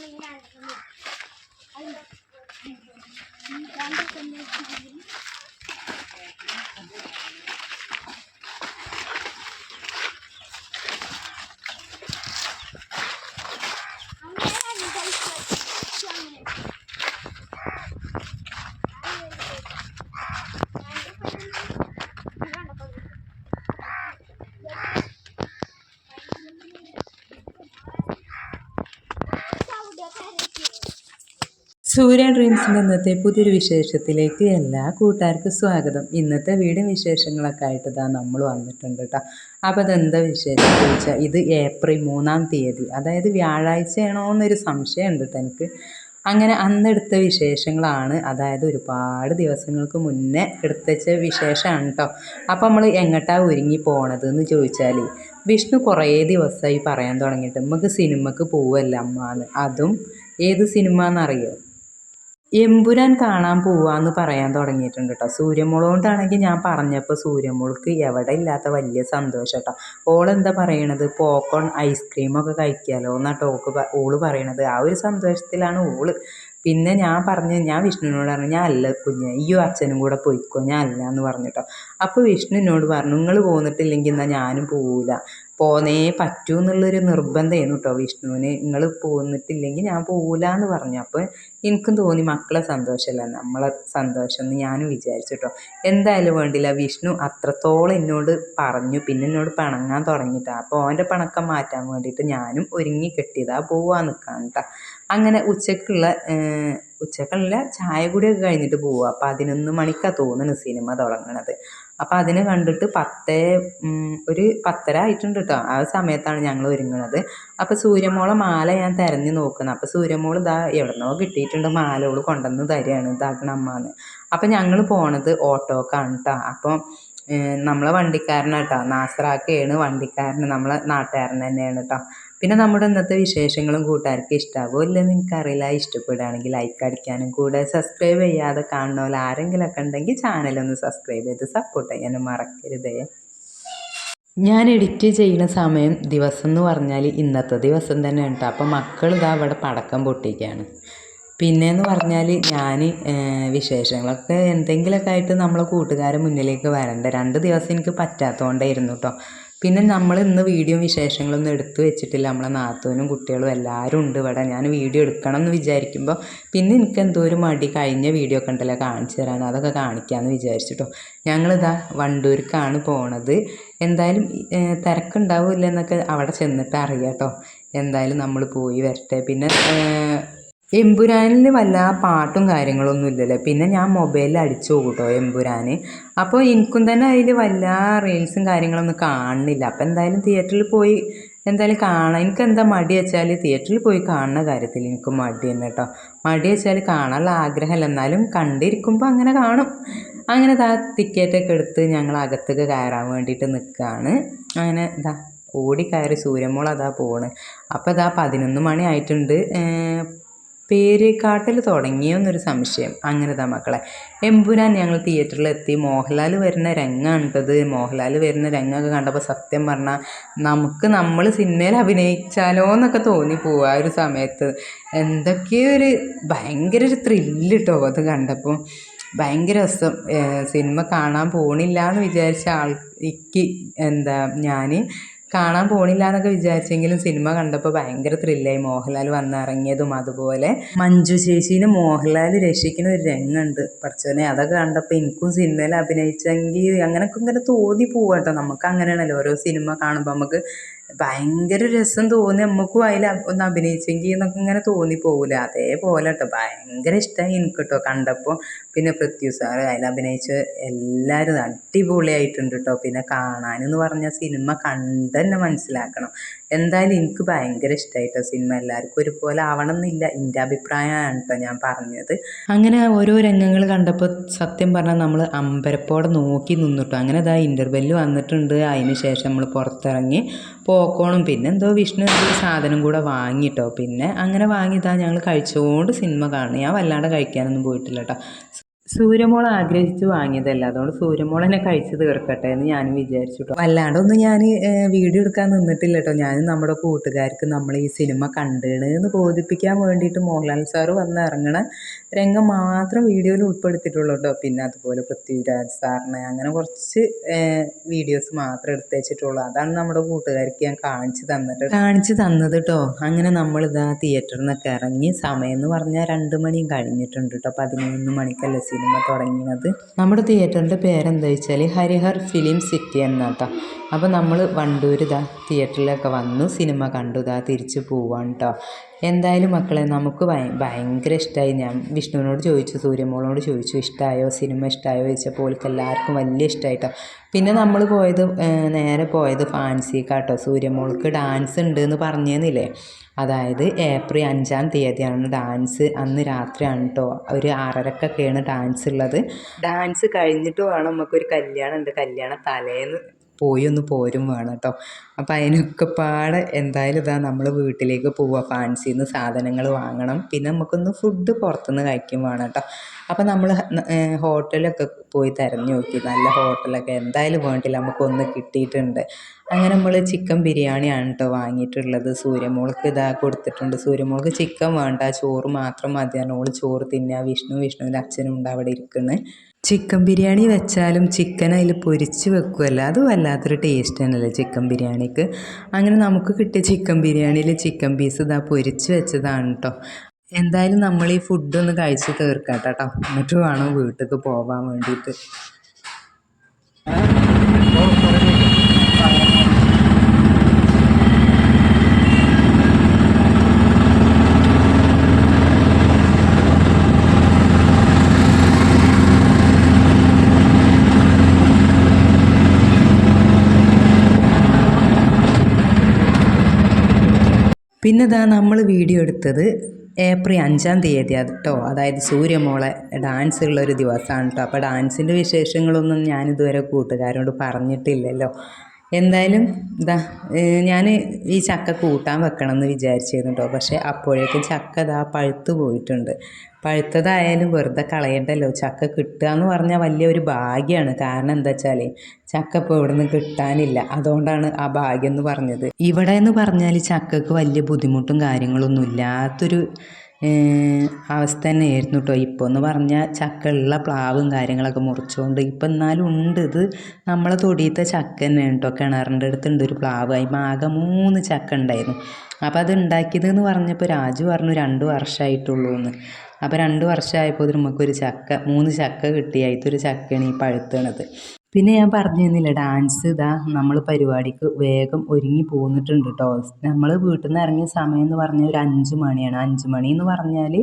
么样子？സൂര്യ ഡ്രീംസിന്റെ ഇന്നത്തെ പുതിയൊരു വിശേഷത്തിലേക്ക് എല്ലാ കൂട്ടുകാർക്കും സ്വാഗതം. ഇന്നത്തെ വീടും വിശേഷങ്ങളൊക്കെ ആയിട്ട് ഇതാ നമ്മൾ വന്നിട്ടുണ്ട് കേട്ടോ അപ്പോൾ അതെന്താ വിശേഷം ചോദിച്ചാൽ ഇത് ഏപ്രിൽ മൂന്നാം തീയതി. അതായത് വ്യാഴാഴ്ചയാണോ എന്നൊരു സംശയമുണ്ട് കേട്ടോ എനിക്ക്. അങ്ങനെ അന്നെടുത്ത വിശേഷങ്ങളാണ്. അതായത് ഒരുപാട് ദിവസങ്ങൾക്ക് മുന്നേ എടുത്തച്ച വിശേഷമാണ് കേട്ടോ അപ്പോൾ നമ്മൾ എങ്ങോട്ടാണ് ഒരുങ്ങി പോണത് എന്ന് ചോദിച്ചാൽ വിഷ്ണു കുറേ ദിവസമായി പറയാൻ തുടങ്ങിയിട്ട് നമുക്ക് സിനിമക്ക് പോവല്ല അമ്മ അതും ഏത് സിനിമ എന്നറിയോ എമ്പുരാൻ കാണാൻ പോവാന്ന് പറയാൻ തുടങ്ങിയിട്ടുണ്ട് കേട്ടോ സൂര്യമോളോണ്ടാണെങ്കിൽ ഞാൻ പറഞ്ഞപ്പോൾ സൂര്യമുൾക്ക് എവിടെ ഇല്ലാത്ത വലിയ സന്തോഷം കേട്ടോ ഓളെന്താ പറയണത്? പോക്കോൺ ഐസ്ക്രീമൊക്കെ കഴിക്കാമല്ലോ എന്നാട്ടോ ഓക്ക് ഓൾ പറയണത്. ആ ഒരു സന്തോഷത്തിലാണ് ഓൾ. പിന്നെ ഞാൻ പറഞ്ഞു ഞാൻ വിഷ്ണുവിനോട് പറഞ്ഞു ഞാൻ അല്ല കുഞ്ഞ് ഈയോ അച്ഛനും കൂടെ പോയിക്കോ ഞാൻ അല്ല എന്ന് പറഞ്ഞിട്ടോ അപ്പോൾ വിഷ്ണുവിനോട് പറഞ്ഞു നിങ്ങൾ പോന്നിട്ടില്ലെങ്കിൽ എന്നാൽ ഞാനും പോവില്ല പോന്നേ പറ്റൂ എന്നുള്ളൊരു നിർബന്ധമായിരുന്നു കേട്ടോ വിഷ്ണുവിന്. നിങ്ങൾ പോന്നിട്ടില്ലെങ്കിൽ ഞാൻ പോകില്ല എന്ന് പറഞ്ഞു. അപ്പോൾ എനിക്കും തോന്നി മക്കളെ സന്തോഷമല്ല നമ്മളെ സന്തോഷം എന്ന് ഞാനും വിചാരിച്ചു കേട്ടോ എന്തായാലും വേണ്ടില്ല. വിഷ്ണു അത്രത്തോളം എന്നോട് പറഞ്ഞു. പിന്നെ എന്നോട് പിണങ്ങാൻ തുടങ്ങിയിട്ടാണ് അപ്പോൾ അവന്റെ പിണക്കം മാറ്റാൻ വേണ്ടിയിട്ട് ഞാനും ഒരുങ്ങി കെട്ടിയതാ പോവാൻ നിൽക്കാൻ കേട്ടോ അങ്ങനെ ഉച്ചക്കുള്ള ഉച്ചക്കുള്ള ചായ കൂടിയൊക്കെ കഴിഞ്ഞിട്ട് പോവുക പതിനൊന്ന് മണിക്കാണ് തോന്നുന്നു സിനിമ തുടങ്ങണത്. അപ്പോൾ അതിനെ കണ്ടിട്ട് പത്തേ ഒരു പത്തര ആയിട്ടുണ്ട് കേട്ടോ ആ സമയത്താണ് ഞങ്ങൾ ഒരുങ്ങുന്നത് അപ്പോൾ സൂര്യമോളെ മാല ഞാൻ തിരഞ്ഞു നോക്കുന്നത് അപ്പോൾ സൂര്യമോൾ ഇതാ എവിടുന്നോ കിട്ടിയിട്ടുണ്ട് മാല ഓൾ കൊണ്ടുവന്ന് തരികയാണ് ഇതാക്കണ അമ്മാന്ന്. അപ്പോൾ ഞങ്ങൾ പോണത് ഓട്ടോക്കാണ് കേട്ടോ അപ്പോൾ നമ്മളെ വണ്ടിക്കാരനാട്ടോ നാസറാക്കയാണ് വണ്ടിക്കാരൻ നമ്മളെ നാട്ടുകാരൻ തന്നെയാണ് കേട്ടോ പിന്നെ നമ്മുടെ ഇന്നത്തെ വിശേഷങ്ങളും കൂട്ടുകാർക്ക് ഇഷ്ടാവോ നിങ്ങൾക്ക് എനിക്കറിയില്ല. ഇഷ്ടപ്പെടുകയാണെങ്കിൽ ലൈക്ക് അടിക്കാനും കൂടെ സബ്സ്ക്രൈബ് ചെയ്യാതെ കാണുന്ന ആരെങ്കിലുമൊക്കെ ഉണ്ടെങ്കിൽ ചാനലൊന്ന് സബ്സ്ക്രൈബ് ചെയ്ത് സപ്പോർട്ട് ചെയ്യാനും മറക്കരുതേ. ഞാൻ എഡിറ്റ് ചെയ്യുന്ന സമയം ദിവസം എന്ന് പറഞ്ഞാൽ ഇന്നത്തെ ദിവസം തന്നെ ഉണ്ടോ അപ്പോൾ മക്കൾ ഇതാ അവിടെ പടക്കം പൊട്ടിക്കുകയാണ്. പിന്നെയെന്ന് പറഞ്ഞാൽ ഞാൻ വിശേഷങ്ങളൊക്കെ എന്തെങ്കിലുമൊക്കെ ആയിട്ട് നമ്മളെ കൂട്ടുകാരെ മുന്നിലേക്ക് വരണ്ട. രണ്ട് ദിവസം എനിക്ക് പറ്റാത്തതുകൊണ്ടായിരുന്നു കേട്ടോ പിന്നെ നമ്മൾ ഇന്ന് വീഡിയോ വിശേഷങ്ങളൊന്നും എടുത്തു വെച്ചിട്ടില്ല. നമ്മളെ നാത്തൂനും കുട്ടികളും എല്ലാവരും ഉണ്ട് ഇവിടെ. ഞാൻ വീഡിയോ എടുക്കണം എന്ന് വിചാരിക്കുമ്പോൾ പിന്നെ എനിക്ക് എന്തോ ഒരു മടി കഴിഞ്ഞ വീഡിയോ ഒക്കെ ഉണ്ടല്ലോ കാണിച്ചു തരാൻ. അതൊക്കെ കാണിക്കാമെന്ന് വിചാരിച്ചിട്ടോ. ഞങ്ങളിതാ വണ്ടൂർക്കാണ് പോണത്. എന്തായാലും തിരക്കുണ്ടാവില്ല എന്നൊക്കെ അവിടെ ചെന്നിട്ട് അറിയാം കേട്ടോ എന്തായാലും നമ്മൾ പോയി വരട്ടെ. പിന്നെ എമ്പുരാനിൽ വല്ല പാട്ടും കാര്യങ്ങളൊന്നും ഇല്ലല്ലോ? പിന്നെ ഞാൻ മൊബൈലിൽ അടിച്ചു കേട്ടോ എമ്പുരാൻ അപ്പോൾ എനിക്കും തന്നെ അതിൽ വല്ല റീൽസും കാര്യങ്ങളൊന്നും കാണുന്നില്ല. അപ്പോൾ എന്തായാലും തിയേറ്ററിൽ പോയി എന്തായാലും കാണാൻ എനിക്ക് എന്താ മടി വെച്ചാൽ തിയേറ്ററിൽ പോയി കാണുന്ന കാര്യത്തിൽ എനിക്ക് മടി തന്നെ കേട്ടോ മടി വെച്ചാൽ കാണാനുള്ള ആഗ്രഹമല്ല. എന്നാലും കണ്ടിരിക്കുമ്പോൾ അങ്ങനെ കാണും. അങ്ങനെ ഇതാ ടിക്കറ്റൊക്കെ എടുത്ത് ഞങ്ങൾ അകത്തേക്ക് കയറാൻ വേണ്ടിയിട്ട് നിൽക്കുകയാണ് അങ്ങനെ ഇതാ ഓടി കയറി സൂര്യമോൾ അതാ പോണ്. അപ്പോൾ ഇതാ പതിനൊന്ന് മണി ആയിട്ടുണ്ട്. പേര് കാട്ടൽ തുടങ്ങിയെന്നൊരു സംശയം. അങ്ങനത്തെ മക്കളെ. എമ്പുരാൻ ഞങ്ങൾ തിയേറ്ററിലെത്തി. മോഹൻലാൽ വരുന്ന രംഗാണിട്ടത്. മോഹൻലാൽ വരുന്ന രംഗമൊക്കെ കണ്ടപ്പോൾ സത്യം പറഞ്ഞാൽ നമുക്ക് നമ്മൾ സിനിമയിൽ അഭിനയിച്ചാലോ എന്നൊക്കെ തോന്നിപ്പോവും ആ ഒരു സമയത്ത്. എന്തൊക്കെയോ ഒരു ഭയങ്കര ഒരു ത്രില്ല് കേട്ടോ അത് കണ്ടപ്പോൾ ഭയങ്കര രസം. സിനിമ കാണാൻ പോണില്ല എന്ന് വിചാരിച്ച ആൾ ഇക്ക് എന്താ ഞാൻ കാണാൻ പോണില്ല എന്നൊക്കെ വിചാരിച്ചെങ്കിലും സിനിമ കണ്ടപ്പോൾ ഭയങ്കര ത്രില്ലായി മോഹൻലാൽ വന്നിറങ്ങിയതും അതുപോലെ മഞ്ജു ചേച്ചീനെ മോഹൻലാൽ രക്ഷിക്കുന്ന ഒരു രംഗമുണ്ട്. പഠിച്ചോനെ അതൊക്കെ കണ്ടപ്പോൾ എനിക്കും സിനിമയിൽ അഭിനയിച്ചെങ്കിൽ അങ്ങനെയൊക്കെ ഇങ്ങനെ തോന്നി പോവാട്ടോ. നമുക്ക് അങ്ങനെയാണല്ലോ ഓരോ സിനിമ കാണുമ്പോൾ നമുക്ക് ഭയങ്കര രസം തോന്നി. നമുക്കും അതിൽ ഒന്ന് അഭിനയിച്ചെങ്കിൽ എന്നൊക്കെ ഇങ്ങനെ തോന്നി പോകില്ല അതേപോലെ കേട്ടോ ഭയങ്കര ഇഷ്ടമായി എനിക്ക് കേട്ടോ കണ്ടപ്പോൾ. പിന്നെ പൃഥ്വി സാർ അതിൽ അഭിനയിച്ച എല്ലാവരും അടിപൊളിയായിട്ടുണ്ട് കേട്ടോ പിന്നെ കാണാനെന്ന് പറഞ്ഞാൽ സിനിമ കണ്ട് തന്നെ മനസ്സിലാക്കണം. എന്തായാലും എനിക്ക് ഭയങ്കര ഇഷ്ടമായിട്ടോ സിനിമ എല്ലാവർക്കും ഒരുപോലെ ആവണം എന്നില്ല എന്റെ അഭിപ്രായമാണ് കേട്ടോ ഞാൻ പറഞ്ഞത്. അങ്ങനെ ഓരോ രംഗങ്ങൾ കണ്ടപ്പോൾ സത്യം പറഞ്ഞാൽ നമ്മൾ അമ്പരപ്പോടെ നോക്കി നിന്നിട്ടോ. അങ്ങനെ ഇതാ ഇന്റർവെല്ല് വന്നിട്ടുണ്ട്. അതിന് ശേഷം നമ്മൾ പുറത്തിറങ്ങി പോക്കോണും. പിന്നെ എന്തോ വിഷ്ണു എന്തോ സാധനം കൂടെ വാങ്ങിട്ടോ. പിന്നെ അങ്ങനെ വാങ്ങിയതാ ഞങ്ങൾ കഴിച്ചുകൊണ്ട് സിനിമ കാണും ഞാൻ വല്ലാണ്ട് കഴിക്കാനൊന്നും പോയിട്ടില്ല കേട്ടോ സൂര്യമോൾ ആഗ്രഹിച്ച് വാങ്ങിയതല്ല. അതുകൊണ്ട് സൂര്യമോൾ എന്നെ കഴിച്ച് തീർക്കട്ടെ എന്ന് ഞാനും വിചാരിച്ചു അല്ലാണ്ടൊന്നും ഞാൻ വീഡിയോ എടുക്കാൻ നിന്നിട്ടില്ല കേട്ടോ ഞാനും നമ്മുടെ കൂട്ടുകാർക്ക് നമ്മൾ ഈ സിനിമ കണ്ടേണ് എന്ന് ബോധിപ്പിക്കാൻ വേണ്ടിയിട്ട് മോഹൻലാൽ സാറ് വന്ന് ഇറങ്ങണ രംഗം മാത്രം വീഡിയോയിൽ ഉൾപ്പെടുത്തിയിട്ടുള്ളൂ കേട്ടോ പിന്നെ അതുപോലെ പൃഥ്വിരാജ് സാറിനെ അങ്ങനെ കുറച്ച് വീഡിയോസ് മാത്രം എടുത്ത് വെച്ചിട്ടുള്ളൂ അതാണ് നമ്മുടെ കൂട്ടുകാർക്ക് ഞാൻ കാണിച്ചു തന്നിട്ട് കാണിച്ചു തന്നത് കേട്ടോ അങ്ങനെ നമ്മളിതാ തിയേറ്ററിൽ നിന്നൊക്കെ ഇറങ്ങി സമയം എന്ന് പറഞ്ഞാൽ രണ്ട് മണിയും കഴിഞ്ഞിട്ടുണ്ട് കേട്ടോ പതിനൊന്ന് മണിക്കല്ലേ സിനിമ തുടങ്ങിയത്. നമ്മുടെ തിയേറ്ററിന്റെ പേരെന്താ വെച്ചാൽ ഹരിഹർ ഫിലിം സിറ്റി എന്നാട്ടോ. അപ്പോൾ നമ്മൾ വണ്ടൂർ ഇതാ തിയേറ്ററിലൊക്കെ വന്നു സിനിമ കണ്ടു ഇതാ തിരിച്ചു പോവാണ് കേട്ടോ എന്തായാലും മക്കളെ നമുക്ക് ഭയങ്കര ഇഷ്ടമായി ഞാൻ വിഷ്ണുവിനോട് ചോദിച്ചു സൂര്യമോളോട് ചോദിച്ചു ഇഷ്ടമായോ സിനിമ ഇഷ്ടമായോ ചോദിച്ചപ്പോൾ ഓൾക്ക് എല്ലാവർക്കും വലിയ ഇഷ്ടമായിട്ടോ പിന്നെ നമ്മൾ പോയത് നേരെ പോയത് ഫാൻസി ഫാൻസിക്കാട്ടോ സൂര്യമോൾക്ക് ഡാൻസ് ഉണ്ട് എന്ന് പറഞ്ഞേന്നില്ലേ? അതായത് ഏപ്രിൽ അഞ്ചാം തീയതിയാണ് ഡാൻസ് അന്ന് രാത്രിയാണ് കേട്ടോ ഒരു ആറരക്കൊക്കെയാണ് ഡാൻസ് ഉള്ളത്. ഡാൻസ് കഴിഞ്ഞിട്ട് വേണം നമുക്കൊരു കല്യാണം ഉണ്ട് കല്യാണ തലേന്ന് പോയി ഒന്ന് പോരും വേണം കേട്ടോ അപ്പം അതിനൊക്കെ പാടെ എന്തായാലും ഇതാ നമ്മൾ വീട്ടിലേക്ക് പോവുക ഫാൻസിയിൽ നിന്ന് സാധനങ്ങൾ വാങ്ങണം. പിന്നെ നമുക്കൊന്ന് ഫുഡ് പുറത്തുനിന്ന് കഴിക്കും വേണം കേട്ടോ അപ്പം നമ്മൾ ഹോട്ടലൊക്കെ പോയി തിരഞ്ഞു നോക്കി. നല്ല ഹോട്ടലൊക്കെ എന്തായാലും വേണ്ടില്ല. നമുക്കൊന്ന് കിട്ടിയിട്ടുണ്ട്. അങ്ങനെ നമ്മൾ ചിക്കൻ ബിരിയാണിയാണ് കേട്ടോ വാങ്ങിയിട്ടുള്ളത്. സൂര്യമോൾക്ക് ഇതാ കൊടുത്തിട്ടുണ്ട്. സൂര്യമോൾക്ക് ചിക്കൻ വേണ്ട. ചോറ് മാത്രം മതിയാണ് ഓൾ ചോറ് തിന്നുക വിഷ്ണു വിഷ്ണുവിന്റെ അച്ഛനും ഉണ്ട് അവിടെ ഇരിക്കുന്നത് ചിക്കൻ ബിരിയാണി വെച്ചാലും ചിക്കൻ അതിൽ പൊരിച്ച് വെക്കുമല്ലോ അത് വല്ലാത്തൊരു ടേസ്റ്റ് തന്നെയല്ലേ ചിക്കൻ ബിരിയാണിക്ക്. അങ്ങനെ നമുക്ക് കിട്ടിയ ചിക്കൻ ബിരിയാണിയിൽ ചിക്കൻ പീസ് ഇതാ പൊരിച്ച് വെച്ചതാണ് കേട്ടോ എന്തായാലും നമ്മൾ ഈ ഫുഡൊന്ന് കഴിച്ച് തീർക്കാം കേട്ടോ എന്നിട്ട് വേണം വീട്ടിലേക്ക് പോകാൻ വേണ്ടിയിട്ട് പിന്നെ ഇതാ നമ്മൾ വീഡിയോ എടുത്തത് ഏപ്രിൽ അഞ്ചാം തീയതി കേട്ടോ അതായത് സൂര്യമോളെ ഡാൻസ് ഉള്ള ഒരു ദിവസമാണ് കേട്ടോ അപ്പോൾ ഡാൻസിന്റെ വിശേഷങ്ങളൊന്നും ഞാനിതുവരെ കൂട്ടുകാരോട് പറഞ്ഞിട്ടില്ലല്ലോ. എന്തായാലും ഇതാ ഞാൻ ഈ ചക്ക കൂട്ടാൻ വെക്കണം എന്ന് വിചാരിച്ചിരുന്നു കേട്ടോ പക്ഷേ അപ്പോഴേക്കും ചക്ക ഇതാ പഴുത്ത് പോയിട്ടുണ്ട്. പഴുത്തതായാലും വെറുതെ കളയണ്ടല്ലോ. ചക്ക കിട്ടുക എന്ന് പറഞ്ഞാൽ വലിയൊരു ഭാഗ്യമാണ്. കാരണം എന്താ വെച്ചാൽ ചക്ക ഇപ്പോൾ ഇവിടെ നിന്ന് കിട്ടാനില്ല. അതുകൊണ്ടാണ് ആ ഭാഗ്യം എന്ന് പറഞ്ഞത്. ഇവിടെ എന്ന് പറഞ്ഞാൽ ചക്കക്ക് വലിയ ബുദ്ധിമുട്ടും കാര്യങ്ങളൊന്നും ഇല്ലാത്തൊരു അവസ്ഥ തന്നെയായിരുന്നു കേട്ടോ ഇപ്പോൾ എന്ന് പറഞ്ഞാൽ ചക്കയുള്ള പ്ലാവും കാര്യങ്ങളൊക്കെ മുറിച്ചുകൊണ്ട് ഇപ്പം എന്നാലും ഉണ്ട്. ഇത് നമ്മളെ തൊടിയത്തെ ചക്ക തന്നെയാണ് കേട്ടോ കിണറിന്റെ അടുത്തുണ്ട് ഒരു പ്ലാവ്. അതിന് ആകെ മൂന്ന് ചക്ക ഉണ്ടായിരുന്നു. അപ്പോൾ അത് ഉണ്ടാക്കിയത് എന്ന് പറഞ്ഞപ്പോൾ രാജു പറഞ്ഞു രണ്ട് വർഷമായിട്ടുള്ളൂ എന്ന്. അപ്പോൾ രണ്ട് വർഷമായപ്പോൾ നമുക്കൊരു ചക്ക മൂന്ന് ചക്ക കിട്ടി. അതിലൊരു ചക്കയാണ് ഈ പഴുത്തണത്. പിന്നെ ഞാൻ പറഞ്ഞു തന്നില്ല ഡാൻസ് ഇതാ നമ്മൾ പരിപാടിക്ക് വേഗം ഒരുങ്ങി പോന്നിട്ടുണ്ട് കേട്ടോ നമ്മൾ വീട്ടിൽ നിന്ന് ഇറങ്ങിയ സമയം എന്ന് പറഞ്ഞാൽ ഒരു അഞ്ച് മണിയാണ്. അഞ്ച് മണി എന്ന് പറഞ്ഞാൽ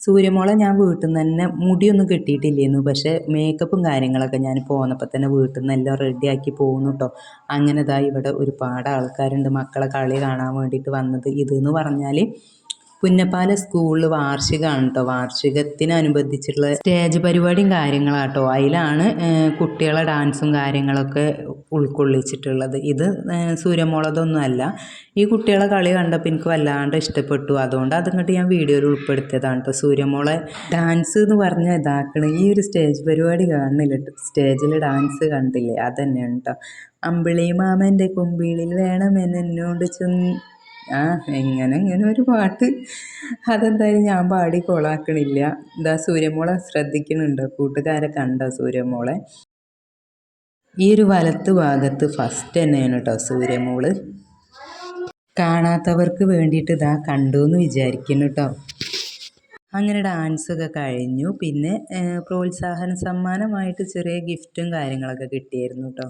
സൂര്യമോളെ ഞാൻ വീട്ടിൽ നിന്ന് തന്നെ മുടിയൊന്നും കെട്ടിയിട്ടില്ലായിരുന്നു പക്ഷേ മേക്കപ്പും കാര്യങ്ങളൊക്കെ ഞാൻ പോന്നപ്പോൾ തന്നെ വീട്ടിൽ നിന്ന് എല്ലാം റെഡിയാക്കി പോകുന്നു കേട്ടോ അങ്ങനെ ഇവിടെ ഒരുപാട് ആൾക്കാരുണ്ട്. മക്കളെ കളി കാണാൻ വേണ്ടിയിട്ട് വന്നത്. ഇതെന്ന് പറഞ്ഞാൽ പുന്നപ്പാല സ്കൂളിൽ വാർഷികമാണ് കേട്ടോ വാർഷികത്തിനനുബന്ധിച്ചിട്ടുള്ള സ്റ്റേജ് പരിപാടിയും കാര്യങ്ങളാട്ടോ. അതിലാണ് കുട്ടികളെ ഡാൻസും കാര്യങ്ങളൊക്കെ ഉൾക്കൊള്ളിച്ചിട്ടുള്ളത്. ഇത് സൂര്യമോളതൊന്നുമല്ല. ഈ കുട്ടികളെ കളി കണ്ടപ്പോൾ എനിക്ക് വല്ലാണ്ട് ഇഷ്ടപ്പെട്ടു. അതുകൊണ്ട് അതങ്ങോട്ട് ഞാൻ വീഡിയോയിൽ ഉൾപ്പെടുത്തിയതാണ് കേട്ടോ സൂര്യമോളെ ഡാൻസ് എന്ന് പറഞ്ഞ ഇതാക്കണം ഈ ഒരു സ്റ്റേജ് പരിപാടി കാണുന്നില്ല സ്റ്റേജിൽ ഡാൻസ് കണ്ടില്ലേ? അതന്നെയാണ് കേട്ടോ അമ്പിളി മാമന്റെ കുമ്പിളിൽ വേണം എന്നോട് ചെന്ന് ആ എങ്ങനെ ഇങ്ങനെ ഒരു പാട്ട്. അതെന്തായാലും ഞാൻ പാടി കൊളാക്കണില്ല. ഇതാ സൂര്യമോളെ ശ്രദ്ധിക്കുന്നുണ്ടോ കൂട്ടുകാരെ കണ്ട സൂര്യമോളെ? ഈ ഒരു വലത്ത് ഭാഗത്ത് ഫസ്റ്റ് തന്നെയാണ് കേട്ടോ സൂര്യമോൾ. കാണാത്തവർക്ക് വേണ്ടിയിട്ട് ഇതാ കണ്ടു എന്ന് വിചാരിക്കുന്നു കേട്ടോ അങ്ങനെ ഡാൻസൊക്കെ കഴിഞ്ഞു. പിന്നെ പ്രോത്സാഹന സമ്മാനമായിട്ട് ചെറിയ ഗിഫ്റ്റും കാര്യങ്ങളൊക്കെ കിട്ടിയായിരുന്നു കേട്ടോ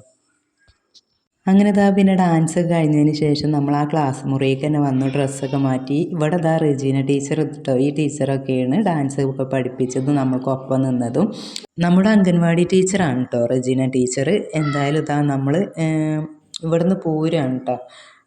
അങ്ങനെ ഇതാ പിന്നെ ഡാൻസ് കഴിഞ്ഞതിന് ശേഷം നമ്മൾ ആ ക്ലാസ് മുറിയിലേക്ക് തന്നെ വന്നു ഡ്രസ്സൊക്കെ മാറ്റി. ഇവിടെ ഇതാ റെജീന ടീച്ചർ കേട്ടോ ഈ ടീച്ചറൊക്കെയാണ് ഡാൻസ് ഒക്കെ പഠിപ്പിച്ചതും നമ്മൾക്കൊപ്പം നിന്നതും. നമ്മുടെ അംഗൻവാടി ടീച്ചറാണ് കേട്ടോ റെജീന ടീച്ചർ എന്തായാലും ഇതാ നമ്മൾ ഇവിടുന്ന് പോരാണ് കേട്ടോ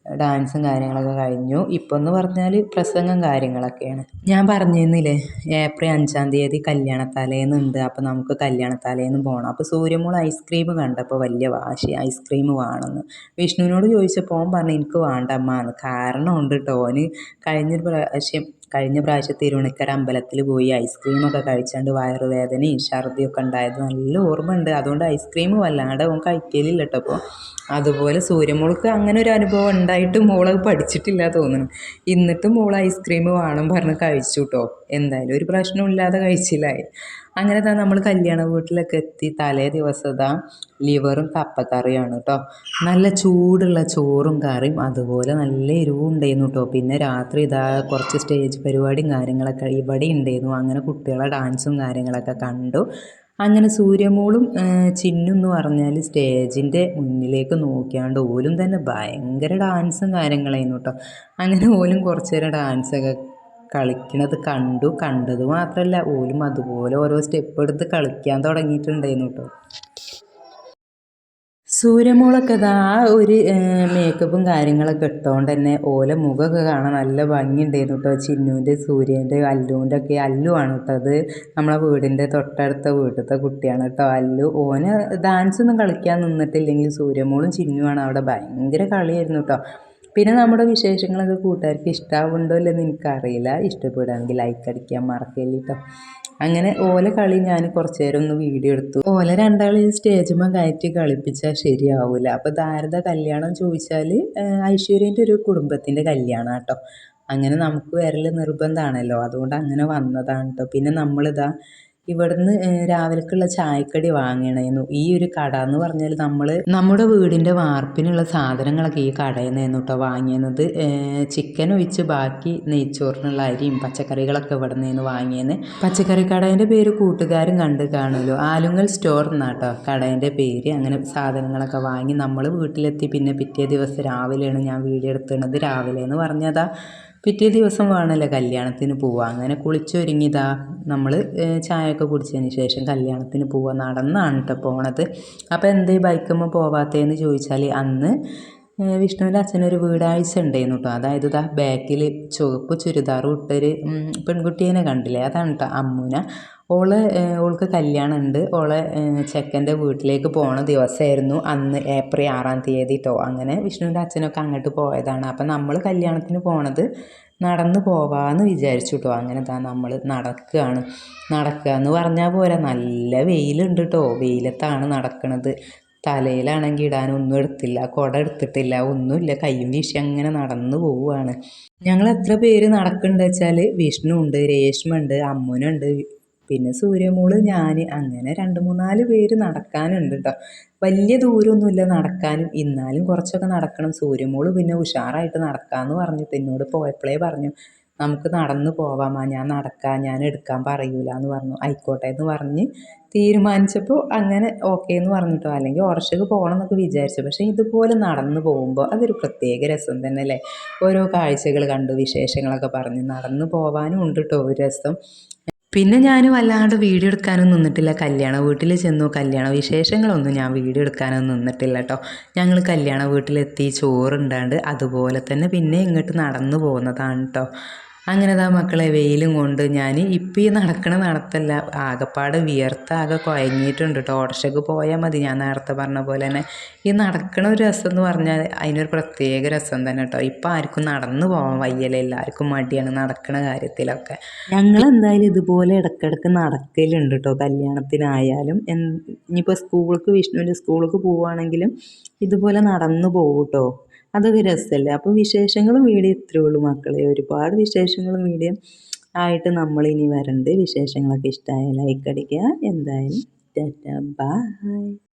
ഡാൻസും കാര്യങ്ങളൊക്കെ കഴിഞ്ഞു. ഇപ്പോൾ എന്ന് പറഞ്ഞാൽ പ്രസംഗം കാര്യങ്ങളൊക്കെയാണ്. ഞാൻ പറഞ്ഞിരുന്നില്ലേ ഏപ്രിൽ അഞ്ചാം തീയതി കല്യാണത്തലേന്നുണ്ട്. അപ്പോൾ നമുക്ക് കല്യാണത്തലേന്ന് പോകണം അപ്പോൾ സൂര്യമോൾ ഐസ്ക്രീം കണ്ടപ്പോൾ വലിയ വാശി ഐസ്ക്രീം വേണമെന്ന് വിഷ്ണുവിനോട് ചോദിച്ചപ്പോൾ ഓൻ പറഞ്ഞു എനിക്ക് വേണ്ട അമ്മ എന്ന് കാരണം ഉണ്ട് കേട്ടോ ഓന് കഴിഞ്ഞൊരു പ്രാവശ്യം കഴിഞ്ഞ പ്രാവശ്യം തിരുവണിക്കര അമ്പലത്തിൽ പോയി ഐസ്ക്രീമൊക്കെ കഴിച്ചാണ്ട് വയറുവേദനയും ഛർദിയൊക്കെ ഉണ്ടായത് നല്ല ഓർമ്മയുണ്ട് അതുകൊണ്ട് ഐസ്ക്രീം വല്ലാണ്ട് ഓൻ കഴിക്കലില്ല കേട്ടോ അപ്പോൾ അതുപോലെ സൂര്യമോൾക്ക് അങ്ങനെ ഒരു അനുഭവം ഉണ്ടായിട്ട് മോളത് പഠിച്ചിട്ടില്ല തോന്നുന്നു. എന്നിട്ടും മോൾ ഐസ്ക്രീം വേണം പറഞ്ഞ് കഴിച്ചു കേട്ടോ എന്തായാലും ഒരു പ്രശ്നമില്ലാതെ കഴിച്ചില്ലായി അങ്ങനെ തന്നെ നമ്മൾ കല്യാണ വീട്ടിലൊക്കെ എത്തി. തലേ ദിവസം ഇതാ ലിവറും കപ്പക്കറിയാണ് കേട്ടോ നല്ല ചൂടുള്ള ചോറും കറിയും അതുപോലെ നല്ല എരിവും ഉണ്ടായിരുന്നു കേട്ടോ പിന്നെ രാത്രി ഇതാ കുറച്ച് സ്റ്റേജ് പരിപാടിയും കാര്യങ്ങളൊക്കെ ഇവിടെ ഉണ്ടായിരുന്നു. അങ്ങനെ കുട്ടികളെ ഡാൻസും കാര്യങ്ങളൊക്കെ കണ്ടു. അങ്ങനെ സൂര്യമോളും ചിന്നു എന്ന് പറഞ്ഞാൽ സ്റ്റേജിന്റെ മുന്നിലേക്ക് നോക്കിയാണ്ട് ഓലും തന്നെ ഭയങ്കര ഡാൻസും കാര്യങ്ങളായിരുന്നു കേട്ടോ അങ്ങനെ ഓലും കുറച്ച് നേരം ഡാൻസൊക്കെ കളിക്കണത് കണ്ടു. കണ്ടത് മാത്രമല്ല ഓലും അതുപോലെ ഓരോ സ്റ്റെപ്പ് എടുത്ത് കളിക്കാൻ തുടങ്ങിയിട്ടുണ്ടായിരുന്നു കേട്ടോ സൂര്യമോളൊക്കെ ആ ഒരു മേക്കപ്പും കാര്യങ്ങളൊക്കെ ഇട്ടുകൊണ്ട് തന്നെ ഓല മുഖമൊക്കെ കാണാൻ നല്ല ഭംഗിയുണ്ടായിരുന്നു കേട്ടോ ചിന്നുവിന്റെ സൂര്യന്റെ അല്ലുവിന്റെ ഒക്കെ. അല്ലു ആണ് കേട്ടോ അത്. നമ്മളെ വീടിന്റെ തൊട്ടടുത്ത വീട്ടിലത്തെ കുട്ടിയാണ് കേട്ടോ അല്ലു. ഓന് ഡാൻസ് ഒന്നും കളിക്കാൻ നിന്നിട്ടില്ലെങ്കിൽ സൂര്യമോളും ചിന്നുവാണ് അവിടെ ഭയങ്കര കളിയായിരുന്നു കേട്ടോ പിന്നെ നമ്മുടെ വിശേഷങ്ങളൊക്കെ കൂട്ടുകാർക്ക് ഇഷ്ടമാവുന്നുണ്ടോ ഇല്ലെന്ന് എനിക്കറിയില്ല. ഇഷ്ടപ്പെടുകയാണെങ്കിൽ ലൈക്ക് അടിക്കാൻ മറക്കല്ലേ കേട്ടോ അങ്ങനെ ഓല കളി ഞാൻ കുറച്ച് നേരം ഒന്ന് വീഡിയോ എടുത്തു. ഓല രണ്ടാളും സ്റ്റേജുമ്മ കയറ്റി കളിപ്പിച്ചാൽ ശരിയാവില്ല അപ്പോൾ ധാരത കല്യാണം ചോദിച്ചാൽ ഐശ്വര്യന്റെ ഒരു കുടുംബത്തിന്റെ കല്യാണം കേട്ടോ അങ്ങനെ നമുക്ക് വരൽ നിർബന്ധമാണല്ലോ അതുകൊണ്ട് അങ്ങനെ വന്നതാണ് കേട്ടോ പിന്നെ നമ്മളിതാ ഇവിടുന്ന് രാവിലേക്കുള്ള ചായക്കടി വാങ്ങണേനു ഈ ഒരു കട എന്ന് പറഞ്ഞാൽ നമ്മൾ നമ്മുടെ വീടിന്റെ വാർപ്പിനുള്ള സാധനങ്ങളൊക്കെ ഈ കടയിൽ നിന്ന് കേട്ടോ വാങ്ങിയത് ചിക്കൻ ഒഴിച്ച് ബാക്കി നെയ്ച്ചോറിനുള്ള അരിയും പച്ചക്കറികളൊക്കെ ഇവിടെ നിന്ന് വാങ്ങിയെന്ന്. പച്ചക്കറി കടേന്റെ പേര് കൂട്ടുകാരും കണ്ട് കാണുമല്ലോ. ആലുങ്ങൽ സ്റ്റോർ എന്നാട്ടോ കടേന്റെ പേര്. അങ്ങനെ സാധനങ്ങളൊക്കെ വാങ്ങി നമ്മൾ വീട്ടിലെത്തി. പിന്നെ പിറ്റേ ദിവസം രാവിലെയാണ് ഞാൻ വീഡിയോ രാവിലെ എന്ന് പറഞ്ഞതാ പിറ്റേ ദിവസം വേണമല്ലോ കല്യാണത്തിന് പോവുക. അങ്ങനെ കുളിച്ചൊരുങ്ങിയതാ നമ്മൾ ചായയൊക്കെ കുടിച്ചതിന് ശേഷം കല്യാണത്തിന് പോവുക. നടന്നാണ് കേട്ടോ പോണത്. അപ്പോൾ എന്തേ ബൈക്കുമ്പോൾ പോവാത്തതെന്ന് ചോദിച്ചാൽ അന്ന് വിഷ്ണുവിന്റെ അച്ഛനൊരു വീടാഴ്ച ഉണ്ടായിരുന്നു കേട്ടോ അതായത് ഇതാ ബാക്കിൽ ചുവപ്പ് ചുരിദാറും ഇട്ടൊരു പെൺകുട്ടീനെ കണ്ടില്ലേ? അതാണ് കേട്ടോ അമ്മൂന. ഓൾ ഓൾക്ക് കല്യാണം ഉണ്ട് ഓളെ ചെക്കന്റെ വീട്ടിലേക്ക് പോണ ദിവസമായിരുന്നു അന്ന് ഏപ്രിൽ ആറാം തീയതി കേട്ടോ അങ്ങനെ വിഷ്ണുവിന്റെ അച്ഛനൊക്കെ അങ്ങോട്ട് പോയതാണ്. അപ്പം നമ്മൾ കല്യാണത്തിന് പോണത് നടന്ന് പോവാന്ന് വിചാരിച്ചു കേട്ടോ അങ്ങനെ താ നമ്മൾ നടക്കുകയാണ് നടക്കുക എന്ന് പറഞ്ഞാൽ പോരാ. നല്ല വെയിലുണ്ട് കേട്ടോ വെയിലത്താണ് നടക്കുന്നത് തലയിലാണെങ്കിൽ ഇടാനൊന്നും എടുത്തില്ല. കുട എടുത്തിട്ടില്ല. ഒന്നുമില്ല. കയ്യും വീശി അങ്ങനെ നടന്നു പോവുകയാണ്. ഞങ്ങൾ എത്ര പേര് നടക്കുന്നുണ്ട് വെച്ചാൽ വിഷ്ണു ഉണ്ട് രേഷ്മ ഉണ്ട് അമ്മുനുണ്ട് പിന്നെ സൂര്യമോൾ ഞാൻ അങ്ങനെ രണ്ട് മൂന്നാൽ പേര് നടക്കാനുണ്ട് കേട്ടോ വലിയ ദൂരമൊന്നുമില്ല നടക്കാനും. എന്നാലും കുറച്ചൊക്കെ നടക്കണം. സൂര്യമോൾ പിന്നെ ഉഷാറായിട്ട് നടക്കാമെന്ന് പറഞ്ഞിട്ട് എന്നോട് പോയപ്പോഴേ പറഞ്ഞു നമുക്ക് നടന്നു പോവാമാ. ഞാൻ നടക്കാം. ഞാൻ എടുക്കാൻ പറയൂല എന്ന് പറഞ്ഞു. ആയിക്കോട്ടെ എന്ന് പറഞ്ഞ് തീരുമാനിച്ചപ്പോൾ അങ്ങനെ ഓക്കെ എന്ന് പറഞ്ഞിട്ടോ അല്ലെങ്കിൽ ഓർഷക്ക് പോകണം എന്നൊക്കെ വിചാരിച്ചു. പക്ഷേ ഇതുപോലെ നടന്നു പോകുമ്പോൾ അതൊരു പ്രത്യേക രസം തന്നെ അല്ലേ? ഓരോ കാഴ്ചകൾ കണ്ടു വിശേഷങ്ങളൊക്കെ പറഞ്ഞ്. നടന്നു പോകാനും ഉണ്ട് കേട്ടോ ഒരു രസം. പിന്നെ ഞാൻ വല്ലാണ്ട് വീഡിയോ എടുക്കാനൊന്നും നിന്നിട്ടില്ല. കല്യാണ വീട്ടിൽ ചെന്നു. കല്യാണ വിശേഷങ്ങളൊന്നും ഞാൻ വീഡിയോ എടുക്കാനൊന്നും നിന്നിട്ടില്ല കേട്ടോ ഞങ്ങൾ കല്യാണ വീട്ടിലെത്തി ചോറുണ്ടാണ്ട് അതുപോലെ തന്നെ പിന്നെ ഇങ്ങോട്ട് നടന്നു പോകുന്നതാണ് കേട്ടോ അങ്ങനെ താ മക്കളെ വെയിലും കൊണ്ട് ഞാൻ ഇപ്പം ഈ നടക്കണ നടത്തല്ല. ആകെപ്പാട് വിയർത്താകെ കുഴങ്ങിയിട്ടുണ്ട് കേട്ടോ പോയാൽ മതി. ഞാൻ നേരത്തെ പറഞ്ഞ പോലെ തന്നെ ഈ നടക്കണ ഒരു രസം എന്ന് പറഞ്ഞാൽ അതിനൊരു പ്രത്യേക രസം തന്നെ കേട്ടോ ഇപ്പം ആർക്കും നടന്നു പോകാൻ വയ്യല്ല. എല്ലാവർക്കും മടിയാണ് നടക്കണ കാര്യത്തിലൊക്കെ. ഞങ്ങൾ എന്തായാലും ഇതുപോലെ ഇടയ്ക്കിടയ്ക്ക് നടക്കലുണ്ട് കേട്ടോ കല്യാണത്തിനായാലും ഇനിയിപ്പോൾ സ്കൂൾക്ക് വിഷ്ണുവിന്റെ സ്കൂൾക്ക് പോവുകയാണെങ്കിലും ഇതുപോലെ നടന്നു പോകും കേട്ടോ അതൊക്കെ രസമല്ലേ അപ്പോൾ വിശേഷങ്ങളും വീഡിയോ ഇത്രയേ ഉള്ളൂ മക്കളെ. ഒരുപാട് വിശേഷങ്ങളും വീഡിയോ ആയിട്ട് നമ്മൾ ഇനി വരണ്ട്. വിശേഷങ്ങളൊക്കെ ഇഷ്ടമായ ലൈക്ക് അടിക്കുക. എന്തായാലും ടാറ്റ. ബൈ